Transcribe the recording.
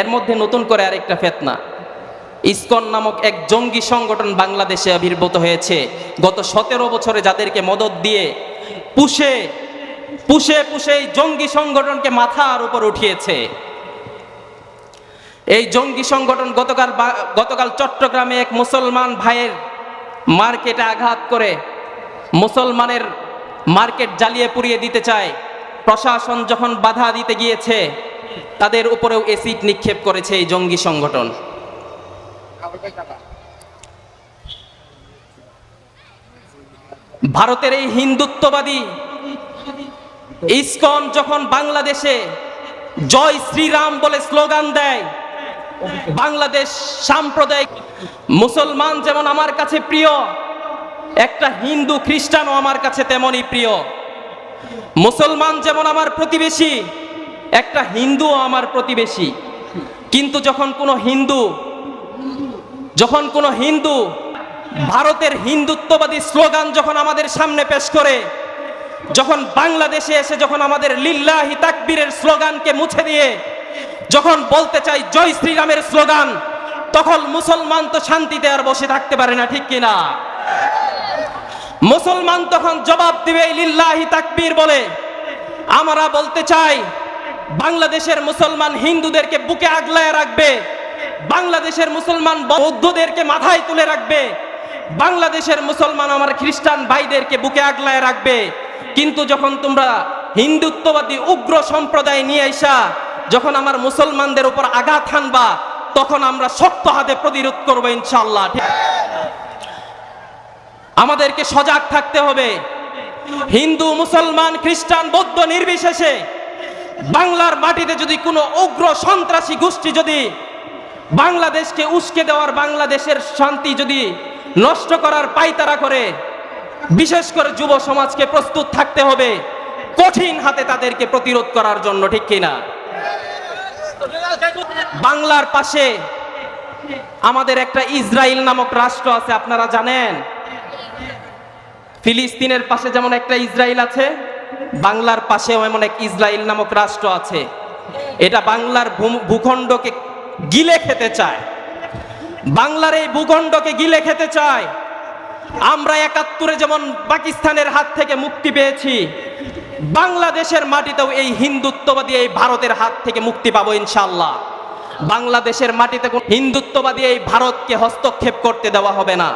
এর মধ্যে নতুন করে আরেকটা ফেতনা। ইসকন নামক এক জঙ্গি সংগঠন বাংলাদেশে আবির্ভূত হয়েছে। গত সতেরো বছরে যাদেরকে মদত দিয়ে পুষে পুষে পুষে এই জঙ্গি সংগঠনকে মাথার উপর উঠিয়েছে। এই জঙ্গি সংগঠন গতকাল গতকাল চট্টগ্রামে এক মুসলমান ভাইয়ের মার্কেটে আঘাত করে মুসলমানের মার্কেট জ্বালিয়ে পুড়িয়ে দিতে চায়। প্রশাসন যখন বাধা দিতে গিয়েছে তাদের উপরেও এসিড নিক্ষেপ করেছে এই জঙ্গি সংগঠন। ভারতের এই হিন্দুত্ববাদী ইসকন যখন বাংলাদেশে জয় শ্রীরাম বলে স্লোগান দেয়, বাংলাদেশ সাম্প্রদায়িক মুসলমান যেমন আমার কাছে প্রিয়, একটা হিন্দু খ্রিস্টানও আমার কাছে তেমনই প্রিয়। মুসলমান যেমন আমার প্রতিবেশী একটা হিন্দুও আমার প্রতিবেশী। কিন্তু যখন কোনো হিন্দু, যখন কোনো হিন্দু ভারতের হিন্দুত্ববাদী স্লোগান যখন আমাদের সামনে পেশ করে, যখন বাংলাদেশে এসে যখন আমাদের লিল্লাহি তাকবীরের স্লোগানকে মুছে দিয়ে, যখন বলতে চাই জয় শ্রীরামের স্লোগান, তখন মুসলমান তো শান্তিতে আর বসে থাকতে পারে না, ঠিক কিনা? মুসলমান তখন জবাব দিবে লিল্লাহি তাকবীর বলে, আমরা বলতে চাই বাংলাদেশের মুসলমান হিন্দুদেরকে বুকে আগলায় রাখবে, বাংলাদেশের মুসলমান বৌদ্ধদেরকে মাথায় তুলে রাখবে, বাংলাদেশের মুসলমান আমার খ্রিস্টান ভাইদেরকে বুকে আগলায় রাখবে। কিন্তু যখন তোমরা হিন্দুত্ববাদী উগ্র সম্প্রদায় নিয়ে আইসা, যখন আমার মুসলমানদের উপর আঘাত হানবা, তখন আমরা শক্ত হাতে প্রতিরোধ করব ইনশাল্লাহ আমাদেরকে সজাগ থাকতে হবে। হিন্দু, মুসলমান, খ্রিস্টান, বৌদ্ধ নির্বিশেষে বাংলার মাটিতে যদি কোনো উগ্র সন্ত্রাসী গোষ্ঠী যদি বাংলাদেশকে উস্কে দেওয়ার, বাংলাদেশের শান্তি যদি নষ্ট করার পাইতারা করে, বিশেষ করে যুব সমাজকে প্রস্তুত থাকতে হবে, কঠিন হাতে তাদেরকে প্রতিরোধ করার জন্য, ঠিক কিনা? বাংলার পাশে আমাদের একটা ইসরায়েল নামক রাষ্ট্র আছে, আপনারা জানেন? ফিলিস্তিনের পাশে যেমন একটা ইসরায়েল আছে বাংলার পাশেও এমন এক ইসরায়েল নামক রাষ্ট্র আছে। এটা বাংলার ভূখণ্ডকে গিলে খেতে চায়। বাংলার এই ভূখণ্ডকে গিলে খেতে চায়। আমরা একাত্তরে যেমন পাকিস্তানের হাত থেকে মুক্তি পেয়েছি, বাংলাদেশের মাটিতেও এই হিন্দুত্ববাদী এই ভারতের হাত থেকে মুক্তি পাবো ইনশাল্লাহ বাংলাদেশের মাটিতে হিন্দুত্ববাদী এই ভারতকে হস্তক্ষেপ করতে দেওয়া হবে না।